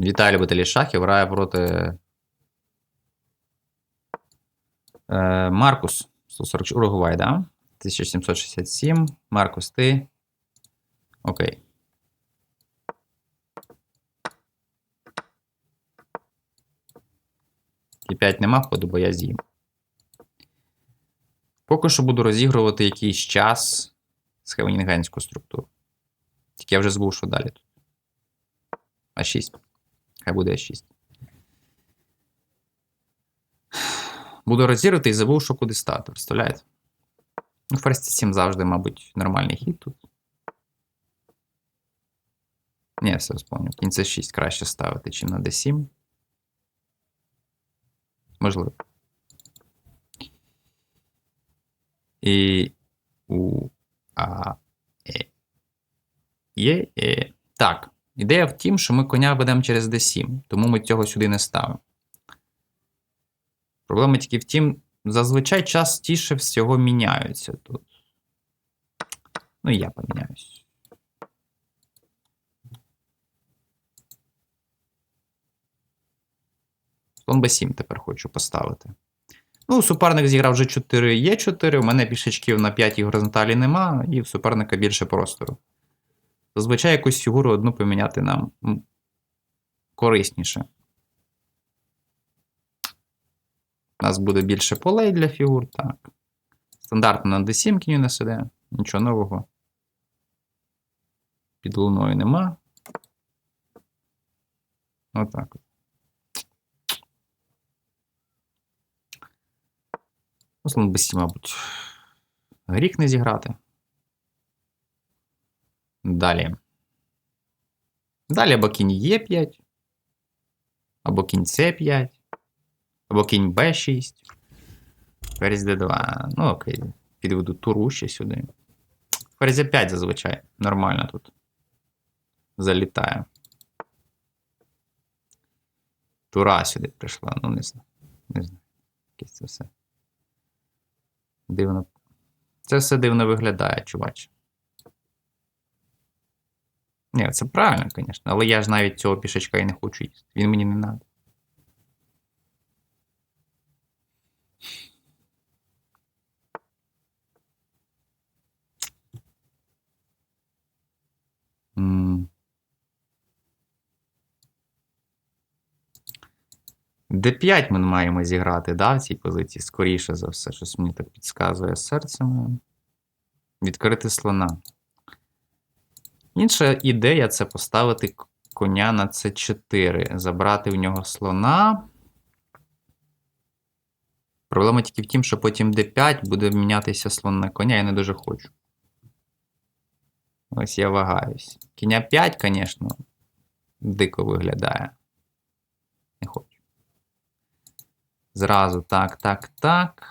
Віталій любителі шахів грає проти. Е, Маркус. 140 Уругвай, да? 1767. Маркус, ти. Окей. І 5 нема ходу, бо я з'їм. Поки що буду розігрувати якийсь час з хевенінгенську структуру. Тільки я вже забув, що далі тут. А6. Хай буде А6. Буду розігрувати і забув, що куди стати. Представляєте? Ну, ферзь 7 завжди, мабуть, нормальний хід тут. Ні, все вспомнив. Кінь це 6 краще ставити, чим на D7. Можливо. І у а е. Є е. Так. Ідея в тім, що ми коня ведемо через D7, тому ми цього сюди не ставимо. Проблема тільки в тім, зазвичай частіше всього міняються тут. Ну, і я поміняюсь. Слон b7 тепер хочу поставити. Ну, суперник зіграв вже 4 є 4 у мене пішечків на 5 горизонталі нема, і в суперника більше простору. Зазвичай якусь фігуру одну поміняти нам корисніше. У нас буде більше полей для фігур, так. Стандартно на D7 кінь не сиде, нічого нового. Під луною нема. Отак от. Слон b7, мабуть. Гріх не зіграти. Далі. Далі або кінь Е5, або кінь С5, або кінь Б6. Ферзь Д2. Ну, окей. Підведу туру ще сюди. Ферзь 5 зазвичай. Нормально тут. Залітає. Тура сюди прийшла. Ну, не знаю. Не знаю. Якесь це все. Дивно. Це все дивно виглядає, чувач. Ні, це правильно, звісно, але я ж навіть цього пішечка і не хочу їсти. Він мені не треба. Д5 ми маємо зіграти, да, в цій позиції, скоріше за все, щось мені так підказує серцем. Відкрити слона. Інша ідея це поставити коня на С4, забрати в нього слона. Проблема тільки в тім, що потім d5 буде мінятися слон на коня, я не дуже хочу. Ось я вагаюсь. Кіня 5, звісно, дико виглядає. Не хочу. Зразу так, так, так.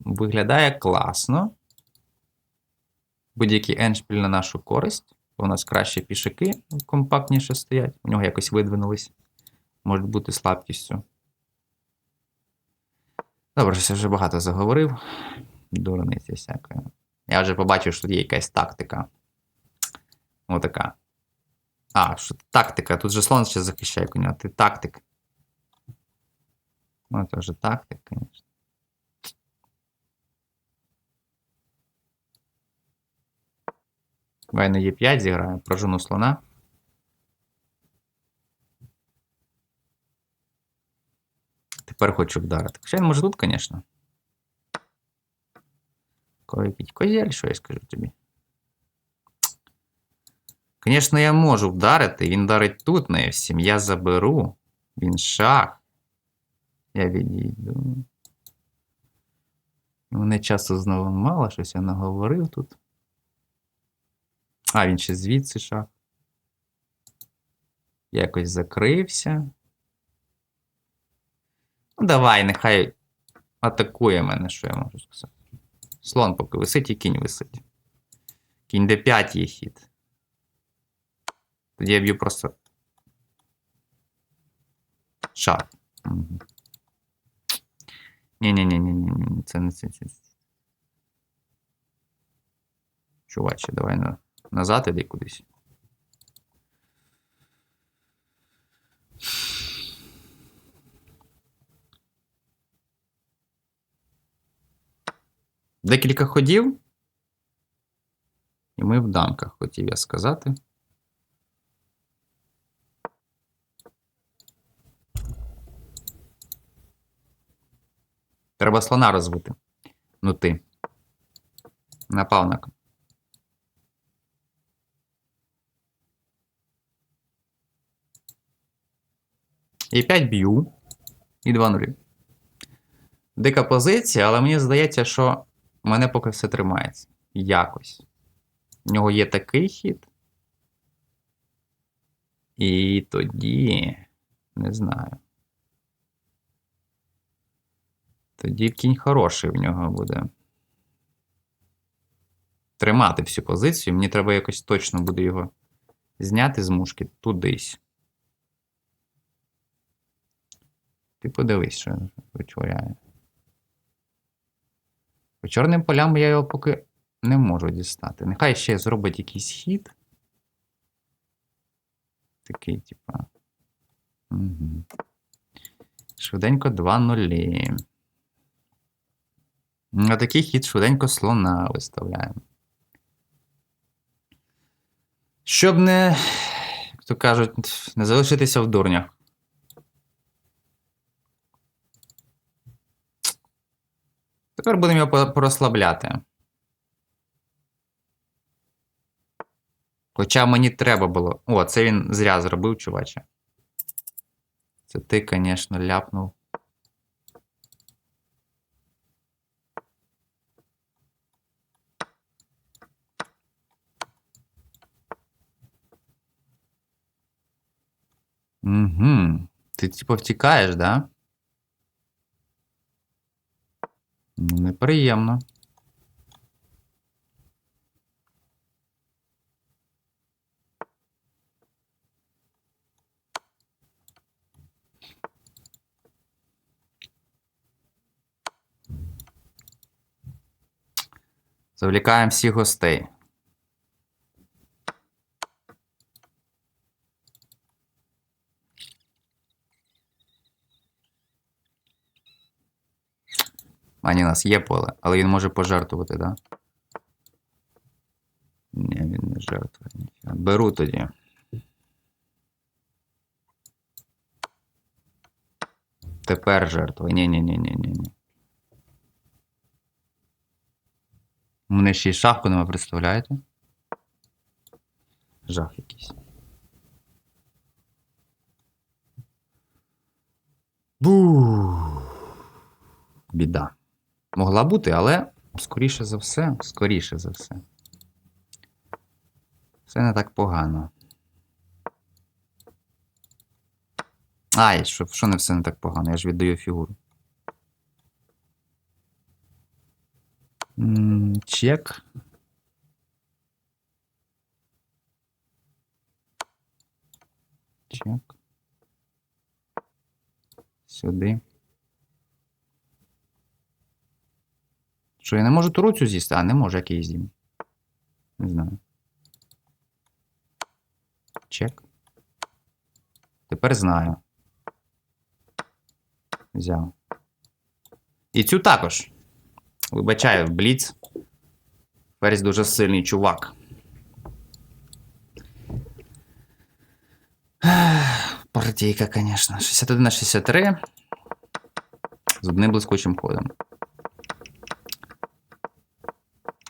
Виглядає класно будь-який еншпіль на нашу користь. У нас краще пішаки компактніше стоять. У нього якось видвинулись. Можуть бути слабкістю. Добре, що я вже багато заговорив. Дурниця всяка. Я вже побачив, що тут є якась тактика. Отака. А, що тактика. Тут же слон ще захищає коня. Ти тактик. Ну, це вже тактик, звісно. Давай на Е5 зіграю, прожену слона. Тепер хочу вдарити. Хоча він може тут, звісно. Якийсь козель, що я скажу тобі. Звісно, я можу вдарити. Він дарить тут на F7. Я заберу. Він шах. Я відійду. Мене часу знову мало, щось я наговорив тут. А, він ще звідси шах. Якось закрився. Ну, давай, нехай атакує мене, що я можу сказати. Слон поки висить і кінь висить. Кінь d5 є хід. Тоді я б'ю просто. Шах. Угу. Ні-ні-ні, це не це. Чуваче, давай на. Назад іди кудись. Декілька ходів. І ми в данках хотів я сказати. Треба слона розвити. Ну ти. Напав на І 5 б'ю. І 2 нулі. Дика позиція, але мені здається, що в мене поки все тримається. Якось. У нього є такий хід. І тоді. Не знаю. Тоді кінь хороший в нього буде. Тримати всю позицію. Мені треба якось точно буде його зняти з мушки тудись. Ти подивись, що він витворяє. По чорним полям я його поки не можу дістати. Нехай ще зробить якийсь хід. Такий, типа. Угу. Швиденько 2 нулі. На такий хід швиденько слона виставляємо. Щоб не, як то кажуть, не залишитися в дурнях. Тепер будемо його порозслабляти. Хоча мені треба було. О, це він зря зробив, чуваче. Це ти, звісно, ляпнув. Угу. Ти типу втікаєш, да? Ну, неприємно. Завлікаємо всіх гостей. Ані, у нас є поле, але він може пожертвувати, так? Да? Ні, він не жертвує. Беру тоді. Тепер жертва. Ні, ні, ні, ні, ні, ні. У мене ще й шахку нема, представляєте? Жах якийсь. Бу. Біда. Могла бути, але скоріше за все, скоріше за все. Все не так погано. Ай, що, що не все не так погано? Я ж віддаю фігуру. Чек. Чек. Сюди. Що, я не можу туру з'їсти? А, не можу, як я її з'їм. Не знаю. Чек. Тепер знаю. Взяв. І цю також. Вибачаю, Бліц. Ферзь дуже сильний чувак. Партійка, звісно. 61 на 63. З одним блискучим ходом.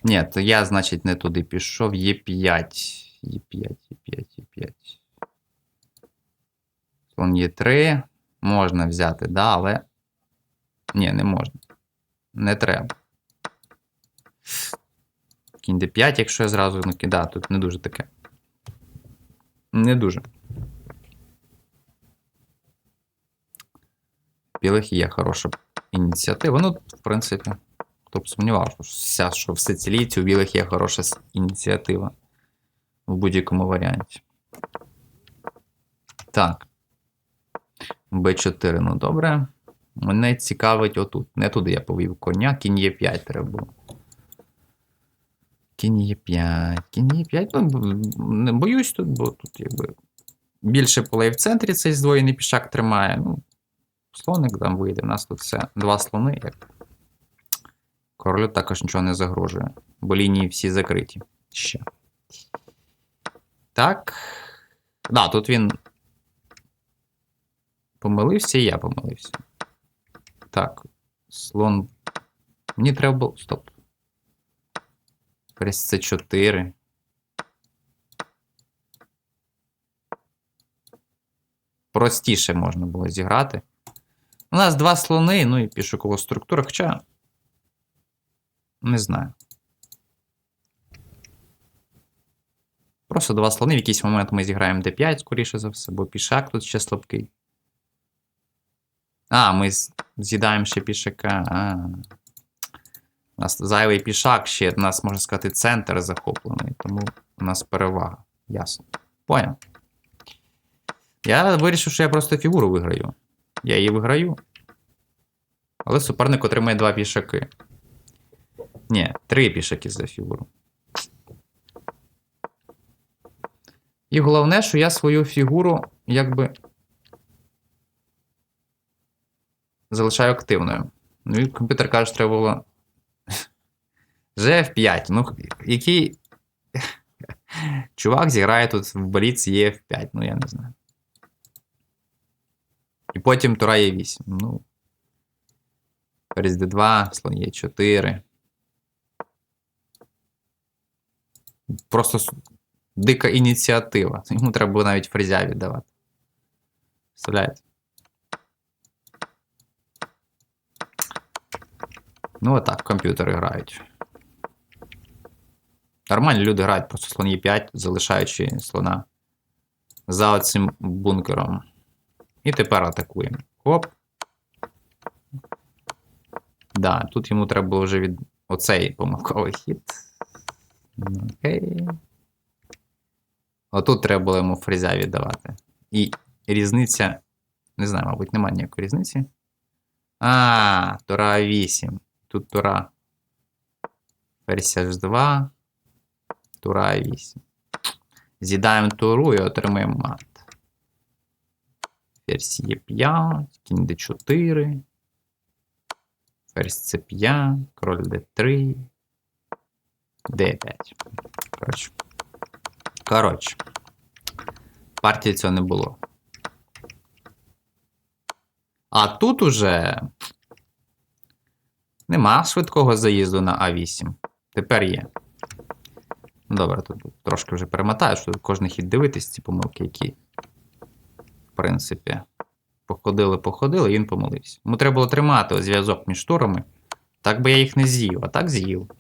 Ні, то я, значить, не туди пішов. Є5. Є5, Є5, Є5. Слон Є3. Можна взяти, да, але. Ні, не можна. Не треба. Кінь d5, якщо я зразу накидаю, тут не дуже таке. Не дуже. Білих є хороша ініціатива. Ну, в принципі, б сумнівався, що в сицилійці у білих є хороша ініціатива в будь-якому варіанті. Так. Б4, ну добре. Мене цікавить отут. Не туди я повів коня, кінь є 5 треба було. Кінь є 5. Кінь є 5. Ну, не боюсь тут, бо тут якби більше полей в центрі цей здвоєний пішак тримає. Ну, слоник там вийде. У нас тут все. Два слони, як Королю також нічого не загрожує, бо лінії всі закриті. Ще. Так. Да, тут він помилився, і я помилився. Так. Слон. Мені треба було. Стоп. Ферзь це 4. Простіше можна було зіграти. У нас два слони, ну і пішокова структура, хоча. Не знаю. Просто два слони. В якийсь момент ми зіграємо d5, скоріше за все, бо пішак тут ще слабкий. А, ми з'їдаємо ще пішака. А. У нас зайвий пішак ще, у нас, можна сказати, центр захоплений, тому у нас перевага. Ясно. Поняв. Я вирішив, що я просто фігуру виграю. Я її виграю. Але суперник отримає два пішаки. Ні, три пішаки за фігуру. І головне, що я свою фігуру якби залишаю активною. Ну і комп'ютер каже, що треба було. GF5. Ну, який чувак зіграє тут в боліц EF5, ну я не знаю. І потім Тура Е8. Ну. Ферзь D2, слон Е4. Просто дика ініціатива. Йому треба було навіть фрезя віддавати. Представляєте? Ну, отак, комп'ютери грають. Нормальні люди грають просто слон Е5, залишаючи слона за оцим бункером. І тепер атакуємо. Хоп. Да, тут йому треба було вже від оцей помилковий хід. Окей. Отут треба було йому фрезя віддавати. І різниця. Не знаю, мабуть, немає ніякої різниці. А, Тура 8. Тут Тура. Ферзь H2. Тура 8. З'їдаємо туру і отримаємо мат. Ферзь Е5, кінь d4. Ферзь c5, король d3. D5. Коротше. Коротше. Партії цього не було. А тут уже нема швидкого заїзду на А8. Тепер є. Ну, Добре, тут трошки вже перемотаю, що кожен хід дивитись ці помилки, які, в принципі, походили, походили, і він помилився. Йому треба було тримати зв'язок між турами. Так би я їх не з'їв, а так з'їв.